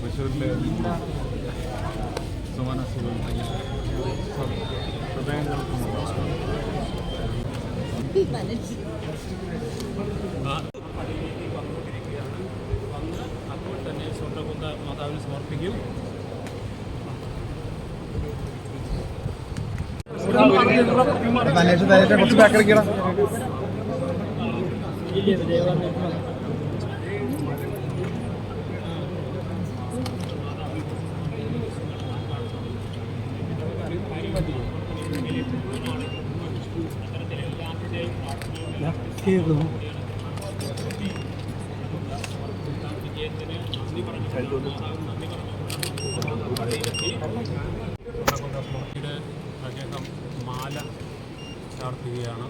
തൃശ്ശൂരിലെ സുമാന ഹൃദയങ്ങൾക്കും വന്ന് അപ്പോൾ തന്നെ സ്വന്തകുന്ത മാതാവിന് സമർപ്പിക്കും കുറച്ച് ബാക്ക് അടിക്കണം ഇത് അദ്ദേഹം മാല ചാർത്തുകയാണ്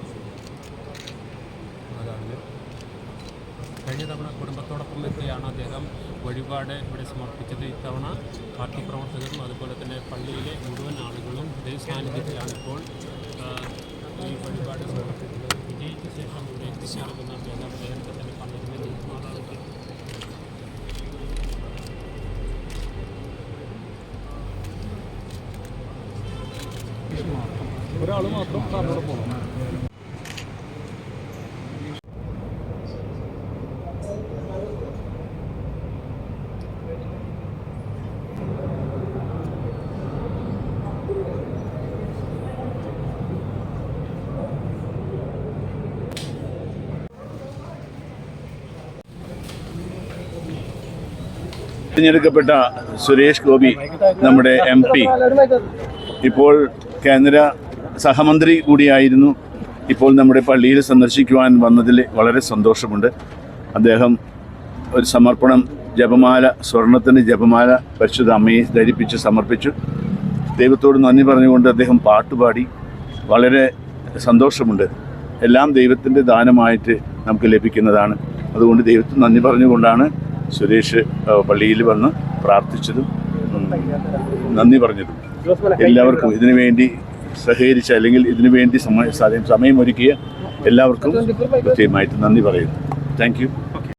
മാതാവിന് കഴിഞ്ഞ തവണ കുടുംബത്തോടൊപ്പം എത്തിയാണ് അദ്ദേഹം. വഴിപാട് ഇവിടെ സമർപ്പിച്ചത് ഇത്തവണ പാർട്ടി പ്രവർത്തകരും അതുപോലെ തന്നെ പള്ളിയിലെ മുഴുവൻ ആളുകളും ഇതേ സാന്നിധ്യത്തിലാണ് ഇപ്പോൾ ഈ വഴിപാട് സമർപ്പിച്ചത് വിജയിച്ച ശേഷം ഇവിടെ എത്തിച്ചേർക്കുന്ന അദ്ദേഹം അദ്ദേഹത്തെ തന്നെ മാതാവിന്റെ ഒരാൾ മാത്രം സാറിനോട് പോകണം തിരഞ്ഞെടുക്കപ്പെട്ട സുരേഷ് ഗോപി നമ്മുടെ എം ഇപ്പോൾ കേന്ദ്ര സഹമന്ത്രി കൂടിയായിരുന്നു ഇപ്പോൾ നമ്മുടെ പള്ളിയിൽ സന്ദർശിക്കുവാൻ വന്നതിൽ വളരെ സന്തോഷമുണ്ട്. അദ്ദേഹം ഒരു സമർപ്പണം ജപമാല സ്വർണത്തിന്റെ ജപമാല പരിശുദ്ധ അമ്മയെ ധരിപ്പിച്ച് സമർപ്പിച്ചു. ദൈവത്തോട് നന്ദി പറഞ്ഞുകൊണ്ട് അദ്ദേഹം പാട്ടുപാടി. വളരെ സന്തോഷമുണ്ട്. എല്ലാം ദൈവത്തിന്റെ ദാനമായിട്ട് നമുക്ക് ലഭിക്കുന്നതാണ്. അതുകൊണ്ട് ദൈവത്തിന് നന്ദി പറഞ്ഞുകൊണ്ടാണ് സുരേഷ് പള്ളിയിൽ വന്ന് പ്രാർത്ഥിച്ചതും നന്ദി പറഞ്ഞതും. എല്ലാവർക്കും ഇതിനു വേണ്ടി സഹകരിച്ച അല്ലെങ്കിൽ ഇതിനു വേണ്ടി സമയം സമയമൊരുക്കിയ എല്ലാവർക്കും പ്രത്യേകമായിട്ട് നന്ദി പറയുന്നു. Thank you